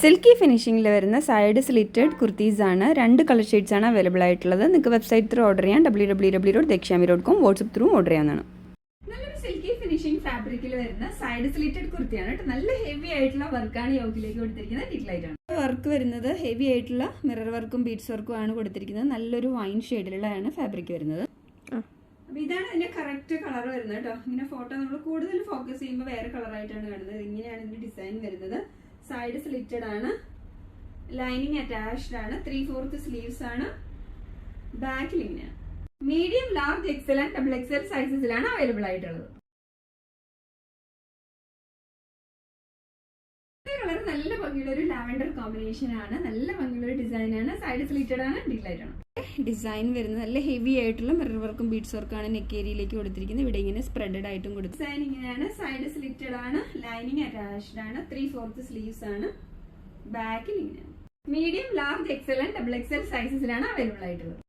Silky ഫിനിഷിങ്ങിൽ വരുന്ന side slitted kurtis ആണ് രണ്ട് കളർ ഷെയ്ഡ്സ് ആണ് അവൈലബിൾ ആയിട്ടുള്ളത്. നിങ്ങൾക്ക് വെബ്സൈറ്റ് ത്രൂ ഓർഡർ ചെയ്യാം W W W dot Dakshyami dot com WhatsApp through order ചെയ്യാവുന്നതാണ്. നല്ലൊരു സിൽക്കി ഫിനിഷിംഗ് ഫാബ്രിക്കിൽ വരുന്ന സൈഡ് സ്ലിറ്റഡ് കുർത്തിയാണ് കേട്ടോ. നല്ല ഹെവി ആയിട്ടുള്ള വർക്കാണ് യോഗിലേക്ക് കൊടുത്തിരിക്കുന്നത്. ഡീറ്റെയിലായിട്ടാണ് വർക്ക് വരുന്നത് ഹെവി ആയിട്ടുള്ള മിറർ വർക്കും ബീഡ്സ് വർക്കും ആണ് കൊടുത്തിരിക്കുന്നത്. നല്ലൊരു വൈൻ ഷെയ്ഡിലുള്ളതാണ് ഫാബ്രിക് വരുന്നത്. അപ്പൊ ഇതാണ് അതിന്റെ കറക്റ്റ് കളർ വരുന്നത് കേട്ടോ. ഇങ്ങനെ ഫോട്ടോ നമ്മൾ കൂടുതൽ ഫോക്കസ് ചെയ്യുമ്പോൾ വേറെ കളറായിട്ടാണ് കാണുന്നത്. ഇങ്ങനെയാണ് ഇതിന്റെ ഡിസൈൻ വരുന്നത്. സൈഡ് സ്ലിറ്റഡ് ആണ്. ലൈനിങ് അറ്റാച്ച്ഡ് ആണ്. ത്രീ ഫോർത്ത് സ്ലീവ്സ് ആണ്. ബാക്കിൽ ഇങ്ങനെ medium large XL and double XL സൈസസിലാണ് available ആയിട്ടുള്ളത്. നല്ല ഭംഗിയുള്ള ഒരു ലാവൻഡർ കോമ്പിനേഷൻ ആണ്. നല്ല ഭംഗിയുള്ള ഒരു ഡിസൈൻ ആണ്. സൈഡ് സ്ലിറ്റഡ് ആണ്. ഡിഗ്ലൈറ്റ് ആണ്. ഡിസൈൻ വരുന്നത് നല്ല ഹെവി ആയിട്ടുള്ള മിറർ വർക്കും ബീഡ്സ് വർക്കാണ് നെക്ക് ഏരിയയിലേക്ക് കൊടുത്തിരിക്കുന്നത്. ഇവിടെ ഇങ്ങനെ സ്പ്രെഡഡ് ആയിട്ടും കൊടുത്തു ഡിസൈൻ ഇങ്ങനെയാണ്. സൈഡ് സ്ലിറ്റഡ് ആണ്. ലൈനിങ് അറ്റാച്ച്ഡ് ആണ്. ത്രീ ഫോർത്ത് സ്ലീവ്സ് ആണ്. ബാക്കിൽ ഇങ്ങനെയാണ് medium large XL and double XL സൈസസിലാണ് available ആയിട്ടുള്ളത്.